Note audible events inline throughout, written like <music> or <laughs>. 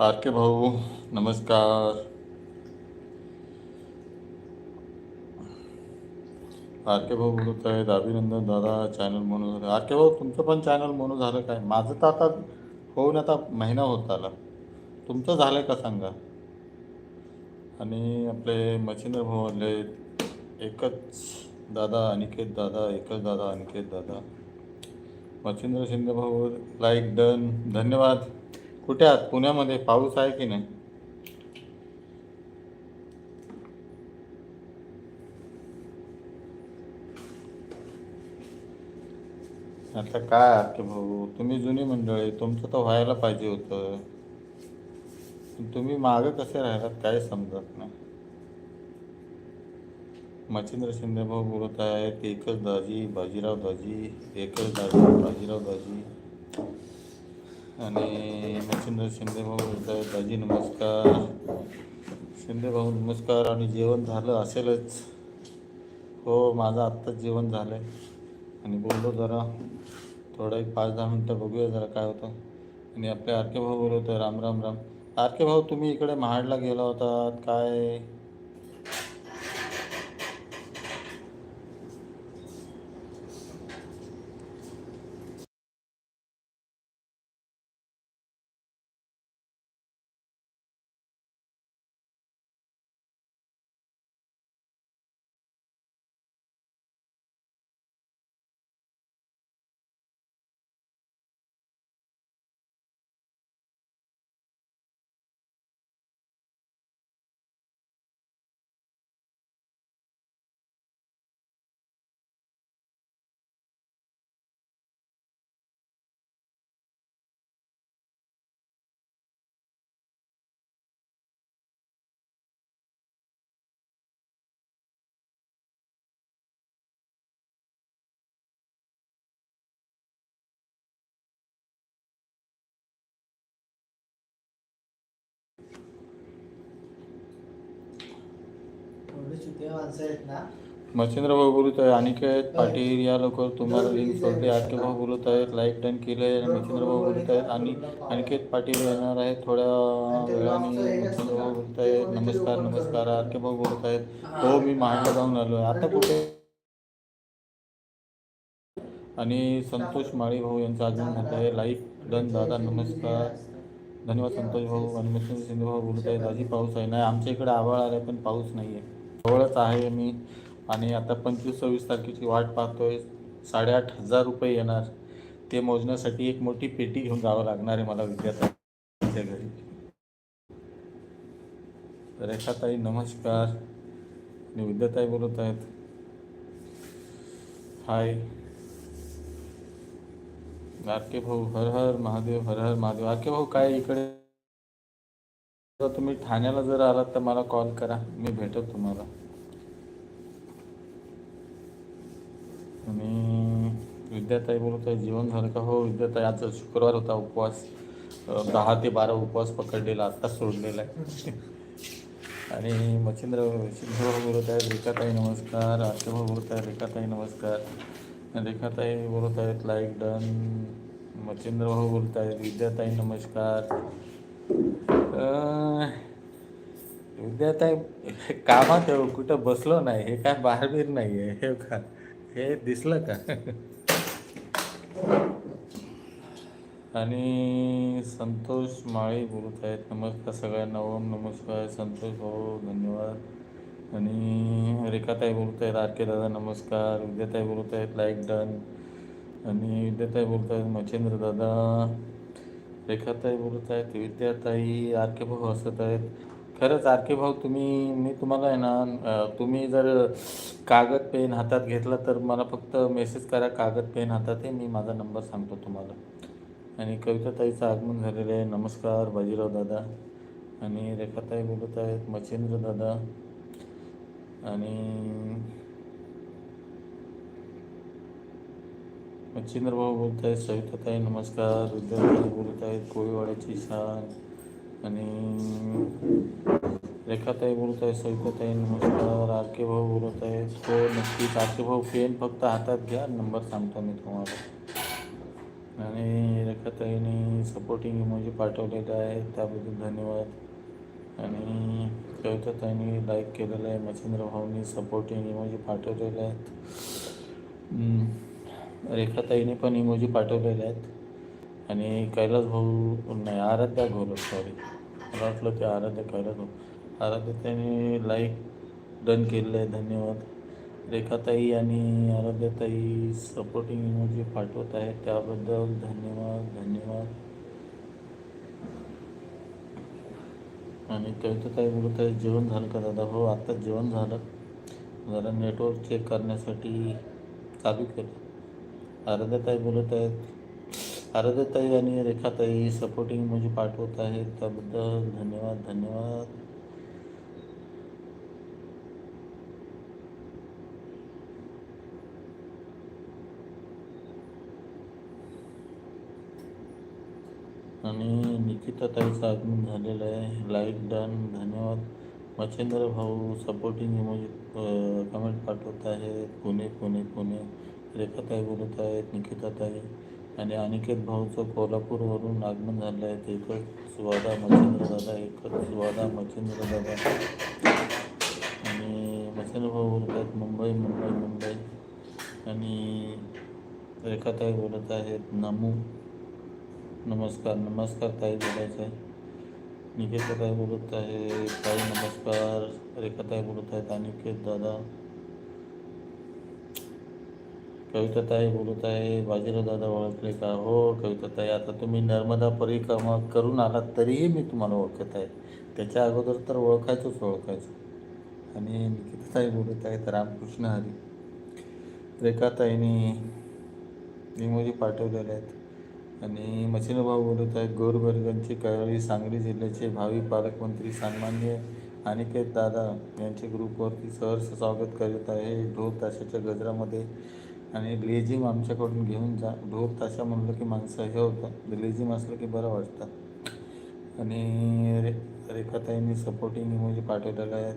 R के भाऊ नमस्कार. R के भाऊ बोलत आहेत अभिनंदन दादा चॅनल म्हणून. झालं आर के भाऊ तुमचं पण चॅनल म्हणून झालं काय? माझं तर आता होऊन आता महिना होत आला. तुमचं झालं का सांगा? आणि आपले मच्छिंद्र भाऊ आले एकच दादा अनिकेत दादा एकच दादा अनिकेत दादा. मच्छिंद्र शिंदे भाऊ लाईक डन धन्यवाद. कुठे आहात? पुण्यामध्ये पाऊस आहे की नाही? आता काय आहात भाऊ? तुम्ही जुनी मंडळी तुमचं तर व्हायला पाहिजे होतं. तुम्ही मागं कसे राहिलात काय समजत नाही. मच्छिंद्र शिंदे भाऊ बोलत आहेत एकच दाजी बाजीराव दाजी एकच दाजी बाजीराव दाजी. आणि मच्छिंद्र शिंदे भाऊ बोलत आहेत दाजी नमस्कार. शिंदे भाऊ नमस्कार. आणि जेवण झालं असेलच. हो माझं आत्ताच जेवण झालं आहे आणि बोललो जरा थोडं एक पाच दहा मिनटं बघूया जरा काय होतं. आणि आपले आरके भाऊ बोलवतो आहे राम राम राम. आरके भाऊ तुम्ही इकडे महाडला गेला होतात. काय? मच्छिंद्र भाऊ बोलत आहे अनिकेत पाटील या लवकर तुम्हाला लिंक सोडली आर के भाऊ बोलत आहेत लाईक डन केले मच्छिंद्र भाऊ बोलत आहेत आणि अनिकेत पाटील येणार आहेत थोड्या वेळाने. मच्छिंद्र भाऊ बोलत आहेत नमस्कार नमस्कार. आर के भाऊ बोलत आहेत. हो. मी महाडला जाऊन आलो आहे आता कुठे? आणि संतोष माळी भाऊ यांचं आगमन होत आहे. लाईक डन दादा नमस्कार. धन्यवाद संतोष भाऊ. आणि मच्छिंद्र शिंदे भाऊ बोलत आहेत आधी पाऊस आहे नाही आमच्या इकडे आभाळ आलाय पण पाऊस नाही आहे जवळच आहे मी. आणि आता पंचवीस सव्वीस तारखेची वाट पाहतोय. साडेआठ हजार रुपये येणार. ते मोजण्यासाठी एक मोठी पेटी घेऊन जावं लागणार आहे मला विद्यार्थ्यांच्या घरी. रेखाताई नमस्कार. आणि विद्याताई बोलत आहेत. हाय. आरके भाऊ हर हर महादेव हर हर महादेव. आरके भाऊ काय इकडे? जर तुम्ही ठाण्याला जर आलात तर मला कॉल करा. मी भेटतो तुम्हाला. आणि विद्याताई बोलत आहे जेवण झालं का? हो विद्याताई आज शुक्रवार होता उपवास. दहा ते बारा उपवास पकडलेला आत्ता सोडलेला आहे. <laughs> आणि मच्छिंद्र सिंधू बोलत आहेत रेखाताई नमस्कार. आरके बोलत आहे रेखाताई नमस्कार. रेखाताई बोलत आहेत लाईक डन. मच्छिंद्रभाऊ बोलत आहेत विद्याताई नमस्कार. उद्या विद्याताई कामात येऊ कुठं बसलो नाही हे काय बाहेर नाही आहे हे का हे दिसलं का? आणि संतोष माळी बोलत आहेत नमस्कार सगळ्यांना ओम नमस्कार संतोष भाऊ धन्यवाद. आणि रेखाताई बोलत आहेत आर के दादा नमस्कार. विद्याताई बोलत आहेत लाईक डन. आणि विद्याताई बोलत आहेत मच्छेंद्र दादा. रेखाताई बोलत आहेत विद्याताई आरके भाऊ हसत आहेत. खरंच आरके भाऊ तुम्ही मी तुम्हाला आहे ना तुम्ही जर कागद पेन हातात घेतला तर मला फक्त मेसेज करा कागद पेन हातात आहे मी माझा नंबर सांगतो तुम्हाला. आणि कविताताईचं आगमन झालेलं आहे. नमस्कार बाजीराव दादा. आणि रेखाताई बोलत आहेत मच्छिंद्र दादा. आणि मच्छिंद्रभाऊ बोलत आहेत सविताताई नमस्कार विद्यार्थी बोलत आहेत कोळीवाड्याची शान आणि रेखाताई बोलत आहे सविताताई नमस्कार आर के भाऊ बोलत आहेत तो हो, नक्कीच. आर के भाऊ पेन फक्त हातात घ्या नंबर सांगतो मी तुम्हाला. आणि रेखाताईने सपोर्टिंग इमोजी पाठवलेलं आहे त्याबद्दल धन्यवाद. आणि कविताताईंनी लाईक केलेलं आहे मच्छिंद्र भाऊनी सपोर्टिंग इमोजी पाठवलेलं आहेत. रेखाताईने पण इमोजी पाठवलेले आहेत. आणि कैलास भाऊ नाही आराध्या घोलत सॉरी मला वाटलं ते आराध्या कैलास भाऊ. आराध्याताईने लाईक डन केलेलं आहे धन्यवाद. रेखाताई आणि आराध्याताई सपोर्टिंग इमोजी पाठवत आहेत त्याबद्दल धन्यवाद धन्यवाद. आणि कविताताई बोलत आहे जेवण झालं का दादा हो आत्ताच जेवण झालं. जरा नेटवर्क चेक करण्यासाठी चालू केलं. आराध्याताई बोलत आहेत. आराध्याताई आणि रेखाताई सपोर्टिंग म्हणजे पाठवत आहेत. त्याबद्दल धन्यवाद धन्यवाद. आणि निकिता ताईचं आगमन झालेलं आहे. लाईक डन धन्यवाद. मच्छिंद्र भाऊ सपोर्टिंग इमोजी कमेंट पाठवत आहेत. पुणे पुणे पुणे. रेखाताई बोलत आहेत निकिताताई आणि अनिकेत भाऊचं कोल्हापूरवरून आगमन झालं आहे. ते एकच सुवादा मच्छिंद्र दादा एकच सुवादा मच्छिंद्र दादा आणि मच्छिंद्र भाऊ बोलत आहेत मुंबई मुंबई मुंबई. आणि रेखाताई बोलत आहेत नमू. नमस्कार नमस्कार ताई बोलायचं आहे निकेता काय बोलत आहे ताई नमस्कार. रेखाताई बोलत आहेत अनिकेत दादा. कविताताई बोलत आहे बाजीराव दादा ओळखले का? हो कविताताई आता तुम्ही नर्मदा परिक्रमा करून आलात तरीही मी तुम्हाला ओळखत आहे त्याच्या अगोदर तर ओळखायचंच ओळखायचं. आणि निकिताताई बोलत आहेत रामकृष्ण हरी. रेखाताईने इमोजी पाठवलेले आहेत. आणि मच्छिनभाऊ बोलत आहेत गोरबर्गांची कळवळी सांगली जिल्ह्याचे भावी पालकमंत्री सन्मान्य अनिकेत दादा यांचे ग्रुपवरती सहर्ष स्वागत करीत आहे. ढोल ताशाच्या गजरामध्ये आणि लेझिम आमच्याकडून घेऊन जा. ढोल ताशा म्हणलं की माणसं हे होतं लेझिम असलं की बरं वाटतं. आणि रे रेखाताईंनी सपोर्टिंग इमोजी पाठवलेलं आहे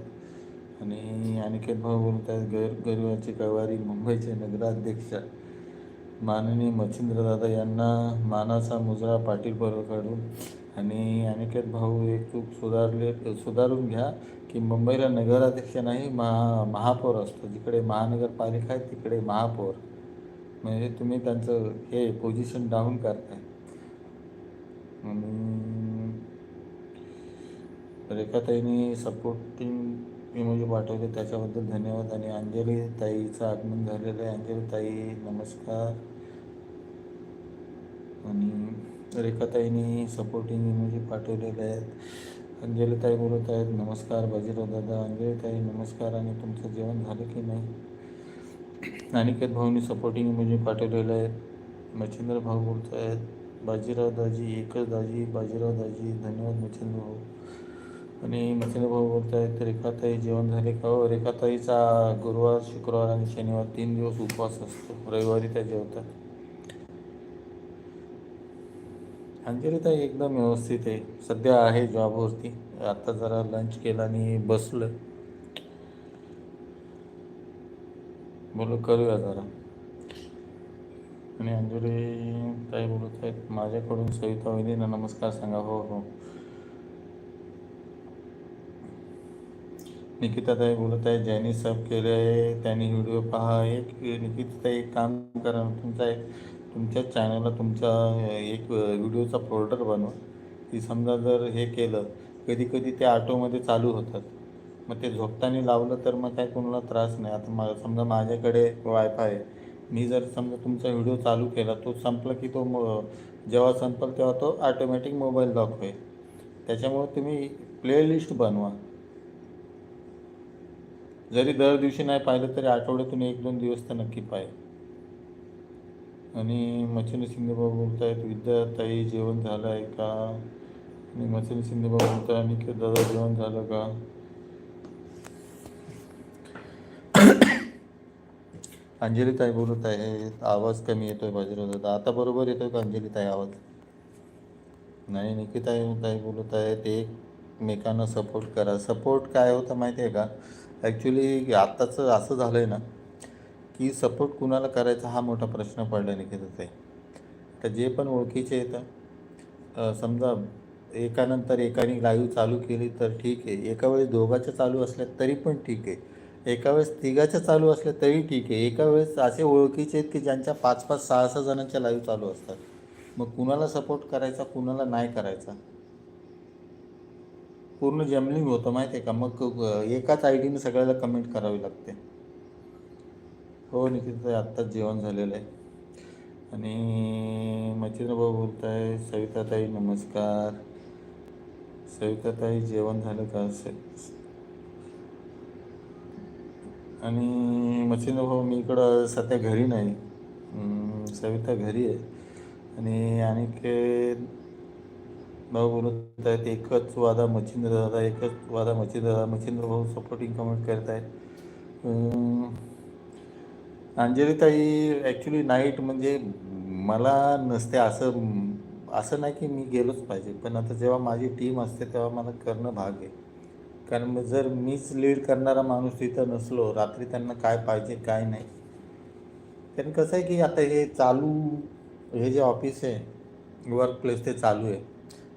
आणि अनिकेत भाऊ बोलत आहेत गैर गरिबाची कळवारी मुंबईचे नगराध्यक्ष. माननीय मच्छिंद्रदादा यांना मानाचा मुजरा पाटील काढून. आणि अनिकेत भाऊ एक चूक सुधारले सुधारून घ्या. की मुंबईला नगराध्यक्ष नाही महा महापौर असतो. जिकडे महानगरपालिका आहे तिकडे महापौर. म्हणजे तुम्ही त्यांचं हे पोझिशन डाऊन करताय. आणि रेखाताईंनी सपोर्टिंग इमोजी पाठवले. त्याच्याबद्दल धन्यवाद. आणि अंजली ताईचं आगमन झालेलं आहे. अंजली ताई नमस्कार. आणि रेखाताईनी सपोर्टिंग इमोजी पाठवलेले आहेत. अंजलीताई बोलत आहेत नमस्कार बाजीराव दादा अंजलीताई नमस्कार. आणि तुमचं जेवण झालं की नाही? अनिकेत भाऊनी सपोर्टिंग इमोजी पाठवलेलं आहे. मच्छिंद्र भाऊ बोलत आहेत बाजीराव दाजी एकच दाजी बाजीराव दाजी धन्यवाद मच्छिंद्र भाऊ. आणि मच्छिंद्र भाऊ बोलत आहेत रेखाताई जेवण झाले का हो? रेखाताईचा गुरुवार शुक्रवार आणि शनिवार तीन दिवस उपवास असतो. रविवारी त्या जेवतात. अंजलीताई एकदम व्यवस्थित आहे. सध्या आहे जॉबवरती आता जरा लंच केला आणि बसलं बोलू करूया जरा. आणि अंजली ताई बोलत आहेत माझ्याकडून सविता वहिनींना नमस्कार सांगा. हो हो. निकिताताई बोलत आहे ज्यांनी सब केले आहे त्यांनी व्हिडिओ पहा. एक निकिताताई एक काम करा. तुमचा एक तुमच्या चॅनलला तुमचा एक व्हिडिओचा फोल्डर बनवा. की समजा जर हे केलं कधी कधी ते ऑटोमध्ये चालू होतात. मग ते झोपताना लावलं तर मग काय कोणाला त्रास नाही. आता मा समजा माझ्याकडे वायफाय आहे. मी जर समजा तुमचा व्हिडिओ चालू केला तो संपला की तो म जेव्हा संपल तेव्हा तो ऑटोमॅटिक मोबाईल लॉक होईल. त्याच्यामुळे तुम्ही प्लेलिस्ट बनवा. जरी दर दिवशी नाही पाहिलं तरी आठवड्यातून एक दोन दिवस तर नक्की पाहिजे आणि मच्छिंद्र शिंदेबाबू बोलत आहेत विद्याताई जेवण झालं आहे का? आणि मच्छिंद्र शिंदेबाबू बोलताय आहे आणि दादा जेवण झालं का? <coughs> अंजलीताई बोलत आहे आवाज कमी येतोय बाजीराव दादा आता बरोबर येतोय का अंजलीताई आवाज? नाही निकिताई ताई बोलत आहेत एकमेकांना सपोर्ट करा. सपोर्ट काय होतं माहिती आहे का? ॲक्च्युली आत्ताचं असं झालं आहे ना की सपोर्ट कुणाला करायचा हा मोठा प्रश्न पडला निकिताताई तर जे पण ओळखीचे आहेत समजा एकानंतर एकाने लाईव्ह चालू केली तर ठीक आहे. एका वेळेस दोघाच्या चालू असल्या तरी पण ठीक आहे. एका वेळेस तिघाच्या चालू असल्या तरी ठीक आहे. एका वेळेस असे ओळखीचे आहेत की ज्यांच्या पाच पाच सहा सहा जणांच्या लाईव्ह चालू असतात. मग कुणाला सपोर्ट करायचा कुणाला नाही करायचा? पूर्ण जमलिंग होतं माहिती आहे का? मग एकाच आय डीने सगळ्याला कमेंट करावी लागते. हो निकित आत्ताच जेवण झालेलं आहे. आणि मच्छिंद्र भाऊ बोलत आहे सविताताई नमस्कार. सविताताई जेवण झालं का? आणि मच्छिंद्र भाऊ मी इकडं सध्या घरी नाही. सविता घरी आहे. आणि अनिकेत भाऊ बोलत आहेत एकच वादा मच्छिंद्र दादा एकच वादा मच्छिंद्र दादा. मच्छिंद्र भाऊ सपोर्टिंग कमेंट करत आहेत अंजलीताई ॲक्च्युली नाईट म्हणजे मला नसते असं असं नाही की मी गेलोच पाहिजे. पण आता जेव्हा माझी टीम असते तेव्हा मला करणं भाग आहे. कारण मग जर मीच लीड करणारा माणूस तिथं नसलो रात्री त्यांना काय पाहिजे काय नाही. कारण कसं आहे की आता हे चालू हे जे ऑफिस आहे वर्क प्लेस ते चालू आहे.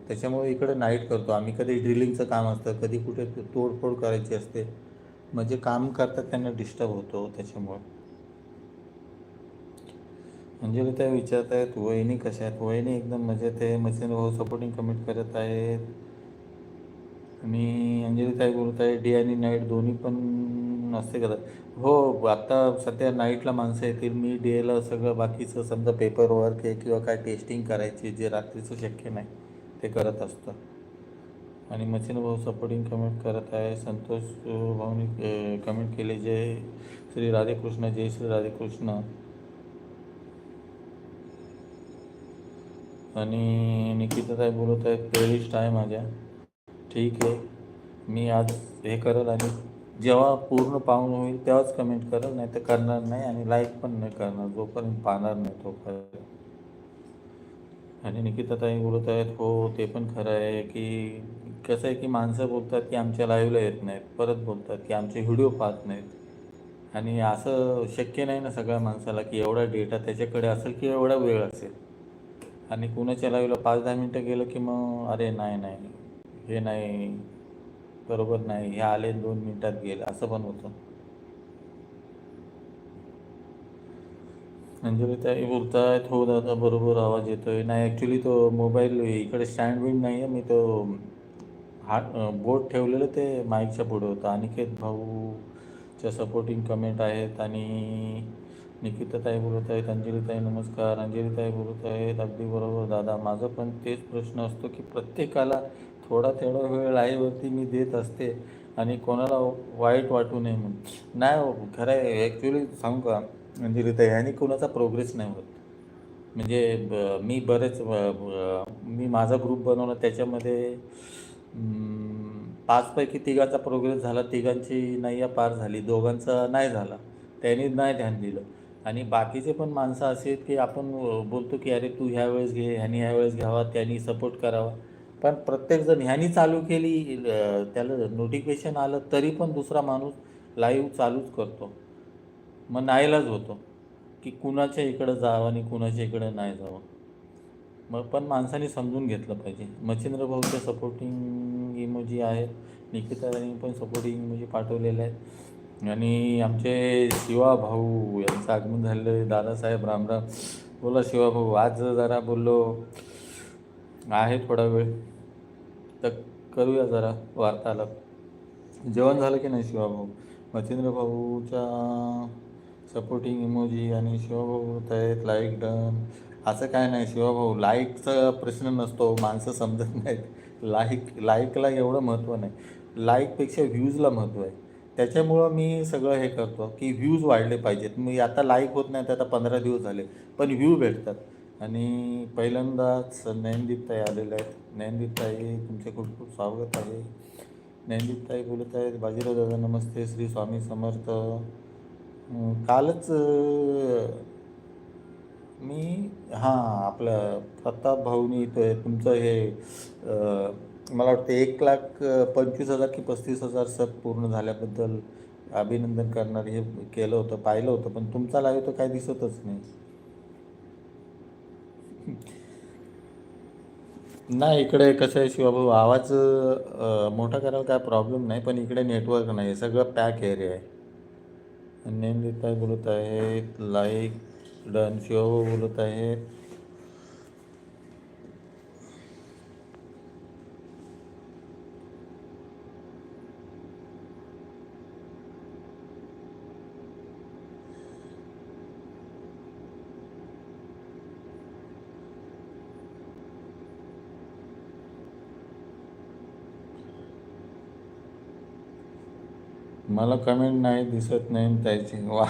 त्याच्यामुळे इकडे नाईट करतो. आम्ही कधी ड्रिलिंगचं काम असतं कधी कुठे तोडफोड करायची असते. म्हणजे काम करतात त्यांना डिस्टर्ब होतो त्याच्यामुळे. म्हणजे अंजली त्या विचारत आहेत वहिनी कशा आहेत? वहिनी एकदम मजेत आहे. मशीन भाऊ सपोर्टिंग कमेंट करत आहेत. आणि अंजली ताई बोलत आहे डे आणि नाईट दोन्ही पण असते करत हो आता सध्या नाईटला माणसं येतील. मी डेला सगळं बाकीचं समजा पेपर वर्क आहे किंवा काय टेस्टिंग करायची जे रात्रीचं शक्य नाही ते करत असतं. आणि मच्छिंद्र भाऊ सपोर्टिंग कमेंट करत आहे. संतोष भाऊनी कमेंट केले. जय श्री राधेकृष्ण जय श्री राधेकृष्ण. आणि निकिताताई बोलत आहेत प्लेलिस्ट आहे माझ्या. ठीक आहे. मी आज हे करेल आणि जेव्हा पूर्ण पाहून होईल तेव्हाच कमेंट करेल नाही तर करणार नाही आणि लाईक पण नाही करणार जोपर्यंत पाहणार नाही तोपर्यंत. आणि निकिताताई बोलत आहेत हो ते पण खरं आहे की कसं आहे की माणसं बोलतात की आमच्या लाईव्हला येत नाहीत परत बोलतात की आमचे व्हिडिओ पाहत नाहीत. आणि असं शक्य नाही ना सगळ्या माणसाला की एवढा डेटा त्याच्याकडे असेल की एवढा वेळ असेल. आणि कुणाच्या लाईव्हला पाच दहा मिनटं गेलं की मग अरे नाही नाही हे नाही बरोबर नाही हे आले दोन मिनटात गेले असं पण होतं. अंजली ताई बोलतायत हो दादा बरोबर आवाज येतोय. नाही ॲक्च्युली तो मोबाईल इकडे स्टँड बिंड नाही आहे मी तो हात बोट ठेवलेलं ते माईकच्या पुढे होतं. अनिकेत भाऊच्या सपोर्टिंग कमेंट आहेत आणि निकिताताई बोलत आहेत अंजलीताई नमस्कार अंजलीताई बोलत आहेत. अगदी बरोबर दादा माझं पण तेच प्रश्न असतो की प्रत्येकाला थोडा थोडा वेळ लाईव्हवरती मी देत असते आणि कोणाला वाईट वाटू नये म्हणून. नाही हो खरं आहे ॲक्च्युली सांगू का अंजलीताई ह्यानी कोणाचा प्रोग्रेस नाही होत. म्हणजे ब- मी बरेच मी माझा ग्रुप बनवला त्याच्यामध्ये पाचपैकी तिघांचा प्रोग्रेस झाला तिघांची नैया पार झाली दोघांचा नाही झाला. त्यांनी नाही ध्यान दिलं. आणि बाकीचे पण माणसं असे आहेत की आपण बोलतो की अरे तू ह्या वेळेस घे ह्यानी ह्या वेळेस घ्यावा त्यांनी सपोर्ट करावा. पण प्रत्येकजण ह्यानी चालू केली त्याला नोटिफिकेशन आलं तरी पण दुसरा माणूस लाईव्ह चालूच करतो. मग नाईलाज होतो की कुणाच्या इकडं जावं आणि कुणाच्या इकडं नाही जावं. मग पण माणसाने समजून घेतलं पाहिजे. मच्छिंद्र भाऊच्या सपोर्टिंग इमोजी आहेत निकिता पण सपोर्टिंग इमोजी पाठवलेल्या आहेत. आणि आमचे शिवा भाऊ यांचं आगमन झालेलं आहे. दादासाहेब रामराम बोला शिवा भाऊ आज जरा बोललो. आहे थोडा वेळ. तर करूया जरा वार्तालाप. जेवण झालं की नाही शिवा भाऊ मच्छिंद्र भाऊच्या सपोर्टिंग इमोजी आणि शिवाभाऊ होत आहेत लाईक डन असं काय नाही शिवाभाऊ लाईकचा प्रश्न नसतो. माणसं समजत नाहीत. लाईक लाईकला एवढं महत्त्व नाही. लाईकपेक्षा व्ह्यूजला महत्त्व आहे. त्याच्यामुळं मी सगळं हे करतो की व्ह्यूज वाढले पाहिजेत. मी आता लाईक होत नाही तर आता पंधरा दिवस झाले पण व्ह्यू भेटतात. आणि पहिल्यांदाच नयनदीप ताई आलेल्या आहेत. नयनदीप ताई तुमचे खूप खूप स्वागत आहे. नयनदीप ताई बोलत आहेत बाजीराव दादा नमस्ते श्री स्वामी समर्थ. कालच मी हां आपलं प्रताप भाऊनी इथं तुमचं हे मला वाटतं एक लाख पंचवीस हजार की पस्तीस हजार सब पूर्ण झाल्याबद्दल अभिनंदन करणार हे केलं होतं पाहिलं होतं पण तुमचा लाईव्ह तर काय दिसतच नाही. नाही इकडे कसं आहे शिवाभाऊ आवाज मोठा करायला काय प्रॉब्लेम नाही पण इकडे नेटवर्क नाही सगळं पॅक एरिया आहे. नेमलीत काय बोलत आहेत लाईक डन शिवाभाऊ बोलत आहेत मला कमेंट नाही दिसत नाही त्याची वा.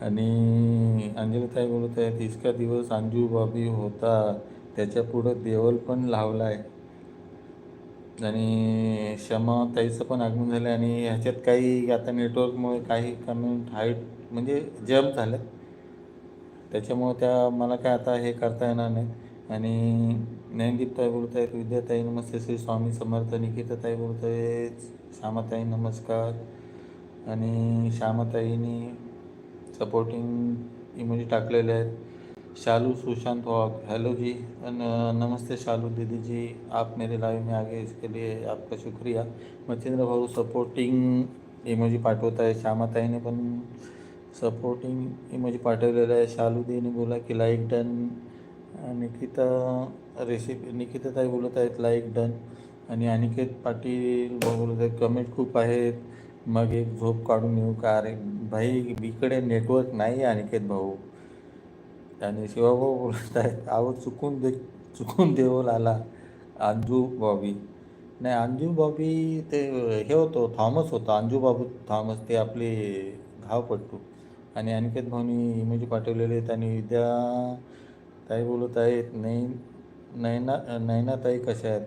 आणि अंजलीताई बोलत आहेत इतका दिवस अंजू बाबी होता त्याच्या पुढं देवल पण लावला आहे आणि क्षमा ताईचं पण आगमन झालं आणि ह्याच्यात काही आता नेटवर्कमुळे काही कमेंट हाईट म्हणजे जम्प झालं. त्याच्यामुळे त्या मला काय आता हे करता येणार नाही. आणि ज्ञानदीप ताई बोलत आहेत विद्याताई नमस्ते श्री स्वामी समर्थ निकिताताई बोलत आहेत श्यामाताई नमस्कार. आणि श्यामाताईनी सपोर्टिंग इमोजी टाकलेले आहेत. Shalu Sushant walk hello ji. नमस्ते शालू दीदी जी आप मेरे लाइव में आगे इसके लिए आपका शुक्रिया. मच्छिंद्र भाऊ सपोर्टिंग इमोजी पाठवत आहे श्यामाताईने पण सपोर्टिंग इमोजी पाठवलेला आहे. शालूदीने बोला की लाईक डन निकिता रेसिपी निकिताताई बोलत आहेत लाईक डन आणि अनिकेत पाटील बोलत आहेत कमेंट खूप आहेत. मग एक झोप काढून येऊ का? अरे भाई इकडे नेटवर्क नाही आहे अनिकेत भाऊ. आणि शिवाभाऊ बोलत आहेत आहो चुकून दे चुकून देवल आला. अंजू बॉबी नाही अंजू बॉबी ते हे होतो थॉमस होता. अंजू बाबू थॉमस ते आपले धावपट्टू आणि अनिकेत भाऊनी इमेज पाठवलेले आहेत आणि विद्या ताई बोलत आहेत नाही नैना नयनाताई कशा आहेत?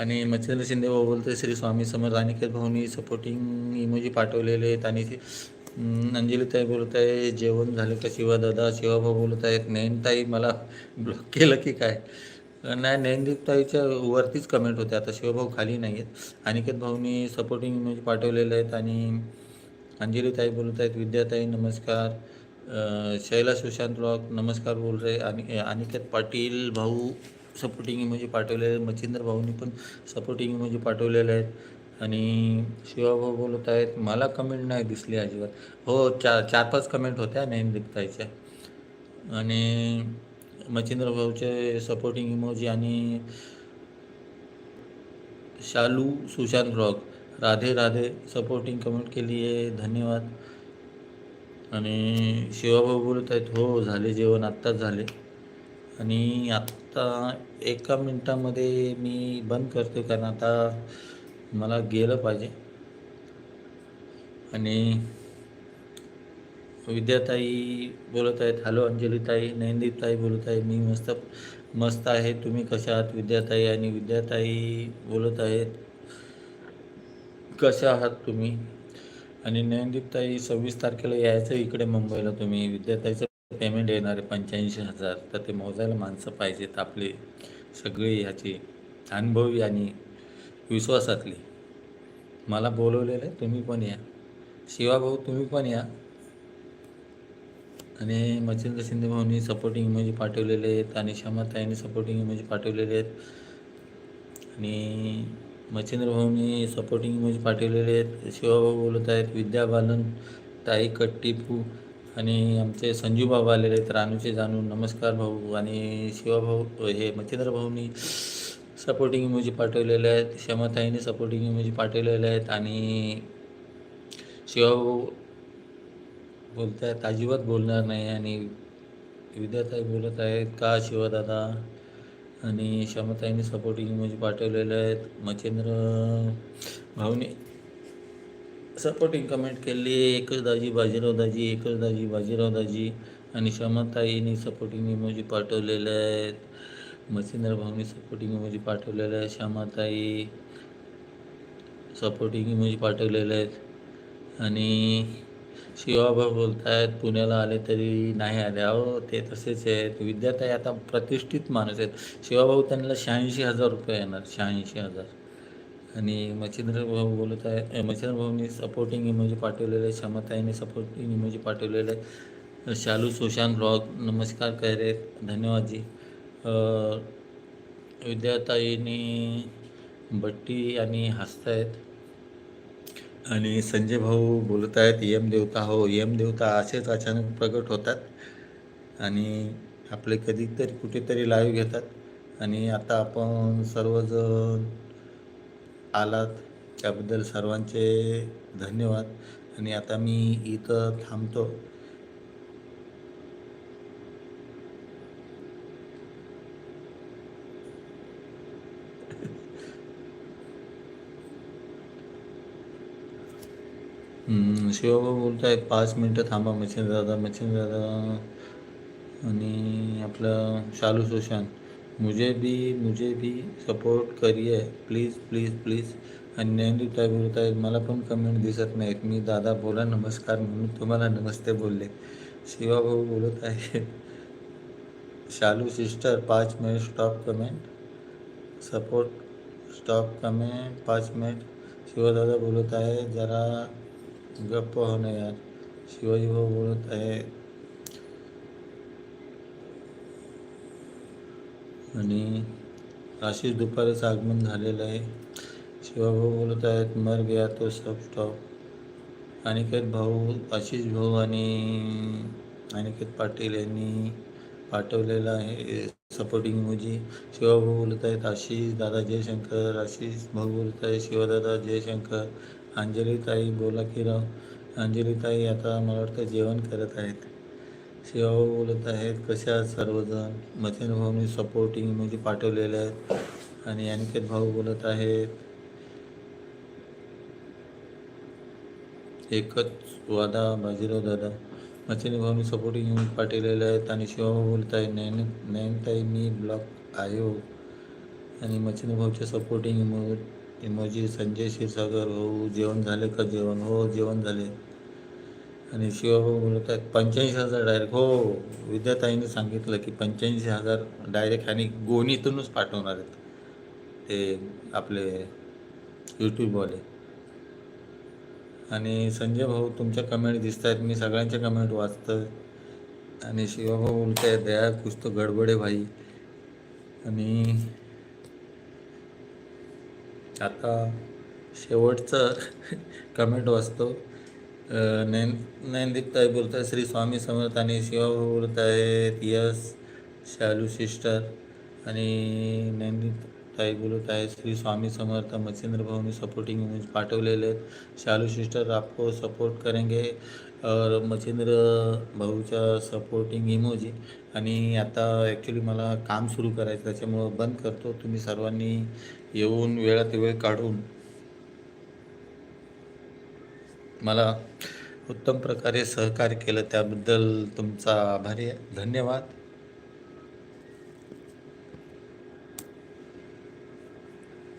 आणि मच्छिंद्र शिंदे भाऊ बोलतोय श्री स्वामी समर्थ अनिकेत भाऊनी सपोर्टिंग इमोजी पाठवलेले आहेत आणि अंजलीताई बोलत आहे जेवण झालं का शिवा दादा? शिवाभाऊ बोलत आहेत नयनताई मला ब्लॉक केलं की काय? नाही नयनदीपताईच्या वरतीच कमेंट होते आता शिवभाऊ खाली नाही आहेत अनिकेत भाऊनी सपोर्टिंग इमेज पाठवलेले आहेत आणि अंजलीताई बोलत आहेत विद्याताई नमस्कार. शैला सुशांत रॉक नमस्कार बोल रहे. आणि अनिकेत पाटील भाऊ सपोर्टिंग इमोजी पाठवलेले आहेत. मच्छिंद्र भाऊनी पण सपोर्टिंग इमोजी पाठवलेले आहेत. आणि शिवाभाऊ बोलत आहेत मला कमेंट नाही दिसली अजिबात. हो चार चार पाच कमेंट होत्या नयनदीपताईच्या आणि मच्छिंद्र भाऊचे सपोर्टिंग इमोजी आणि Shalu Sushant rock Radhe Radhe supporting comment केली आहे धन्यवाद. आणि शिवाभाऊ बोलत आहेत हो झाले जेवण आत्ताच झाले. आणि आत्ता एका मिनटामध्ये मी बंद करतो कारण आता मला गेलं पाहिजे. आणि विद्याताई बोलत आहेत हॅलो अंजलीताई नयनदीपताई बोलत आहे मी मस्त मस्त आहे तुम्ही कशा आहात? विद्याताई आणि विद्याताई बोलत आहेत कशा आहात तुम्ही? आणि नयनदीपताई सव्वीस तारखेला यायचं इकडे मुंबईला तुम्ही. विद्यार्थ्याचं पेमेंट येणार आहे पंच्याऐंशी हजार. तर ते मोजायला माणसं पाहिजेत आपले सगळे ह्याची. अनुभवी आणि विश्वासातली. मला बोलवलेलं आहे तुम्ही पण या. शिवाभाऊ तुम्ही पण या. आणि मच्छिंद्र शिंदे भाऊनी सपोर्टिंग इमोजी पाठवलेले आहेत आणि क्षमाताईंनी सपोर्टिंग इमोजी पाठवलेले आहेत. आणि मच्छिंद्र भाऊनी सपोर्टिंग इमोजी पाठवलेले आहेत. शिवाभाऊ बोलत आहेत विद्या बालन ताई कट्टीपू आणि आमचे संजू बाबा आलेले आहेत रानूचे जाणून नमस्कार भाऊ. आणि शिवाभाऊ हे मच्छिंद्र भाऊनी सपोर्टिंग इमोजी पाठवलेले आहेत. क्षमताईने सपोर्टिंग इमोजी पाठवलेले आहेत. आणि शिवाभाऊ बोलत आहेत अजिबात बोलणार नाही. आणि विद्याताई बोलत आहेत का शिवदादा आणि क्षमताईने सपोर्टिंग इमोजी पाठवलेले आहेत. मच्छेंद्र भाऊने सपोर्टिंग कमेंट केली. आहे एकच दाजी बाजीराव दाजी एकच दाजी बाजीराव दाजी आणि क्षमताईने सपोर्टिंग इमोजी पाठवलेले आहेत. मच्छेंद्र भाऊनी सपोर्टिंग इमोजी पाठवलेले आहेत. श्यामाताई सपोर्टिंग इमोजी पाठवलेले आहेत. आणि शिवाभाऊ बोलत आहेत पुण्याला आले तरी नाही आले. अहो ते तसेच आहेत. विद्याताई आता प्रतिष्ठित माणूस आहेत. शिवाभाऊ त्यांना शहाऐंशी हजार रुपये येणार शहाऐंशी हजार. आणि मच्छिंद्र भाऊ बोलत आहे मच्छिंद्र भाऊनी सपोर्टिंग इमोजी पाठवलेले आहे क्षमताईने सपोर्टिंग इमोजी पाठवलेले आहे शालू सुशांत ब्लॉग नमस्कार करे धन्यवाद जी. विद्याताईनी भट्टी आणि हसतायत आणि संजय भाऊ बोलत आहेत यम देवता हो यम देवता असेच अचानक प्रगट होतात. आणि आपले कधीतरी कुठेतरी लाईव्ह घेतात. आणि आता आपण सर्वजण आलात. त्याबद्दल सर्वांचे धन्यवाद. आणि आता मी इथं थांबतो. हम्म, शिवभाऊ बोलत पाच मिनटं थांबा मच्छिंद्र दादा मच्छिंद्र दादा. आणि आपलं शालू सुशांत मुझे भी मुझे भी सपोर्ट करिए. प्लीज प्लीज प्लीज आणि ज्ञानदीप ताई बोलत आहेत मला पण कमेंट दिसत नाहीत. मी दादा बोला नमस्कार म्हणून तुम्हाला नमस्ते बोलले. शिवाभाऊ बोलत आहे. शालू सिस्टर पाच minute stop comment support stop comment पाच मिनिट शिवदादा बोलत आहे जरा गप्प होणं यार शिवाजी भाऊ बोलत आहे आणि आशिष दुपारचं आगमन झालेलं आहे. शिवाभाऊ बोलत आहेत मर गया तो सब स्टॉप अनिकेत भाऊ आशिष भाऊ आणि अनिकेत पाटील यांनी पाठवलेला आहे सपोर्टिंग मुजी शिवाभाऊ बोलत आहेत आशिष दादा जयशंकर आशिष भाऊ बोलत आहे शिवदादा जयशंकर अंजलीताई बोला की राव. अंजलीताई आता मला वाटतं जेवण करत आहेत. शिवाभाऊ बोलत आहेत. कशा आहेत सर्वजण? मतीन भाऊनी सपोर्टिंग म्हणजे पाठवलेले आहेत. आणि अनिकेत भाऊ बोलत आहेत. एकच वादा बाजीराव दादा. मचिनी भाऊनी सपोर्टिंग म्हणून पाठवलेले आहेत. आणि शिवाभाऊ बोलत आहे नयन नयनताई मी ब्लॉक आहे आणि मचिनी भाऊच्या सपोर्टिंग इमोजी संजय क्षीरसागर हो जेवण झाले का जेवण? हो जेवण झाले. आणि शिवाभाऊ बोलत आहेत पंच्याऐंशी हजार डायरेक्ट हो विद्याताईंनी सांगितलं की पंच्याऐंशी हजार डायरेक्ट आणि गोणीतूनच पाठवणार आहेत ते आपले यूट्यूबवाले आणि संजय भाऊ तुमच्या कमेंट दिसत आहेत मी सगळ्यांच्या कमेंट वाचतो आणि शिवाभाऊ बोलत आहेत दया कुछ तो गडबडे भाई. आणि आता शेवटचं कमेंट वाचतो. नैन नैनदीप ताई बोलत आहे श्री स्वामी समर्थ आणि शिवाभाऊ बोलत आहेत यस शालू सिस्टर आणि नैनदीप ताई बोलत आहे श्री स्वामी समर्थ मच्छिंद्र भाऊनी सपोर्टिंग इमेज पाठवलेले आहेत. शालू सिस्टर आपको सपोर्ट करेंगे और मच्छिंद्र भाऊच्या सपोर्टिंग इमोजी आणि आता ॲक्च्युली मला काम सुरू करायचं त्याच्यामुळं बंद करतो. तुम्ही सर्वांनी येऊन वेळात वेळ काढून मला उत्तम प्रकारे सहकार्य केलं. त्याबद्दल तुमचा आभारी आहे. धन्यवाद.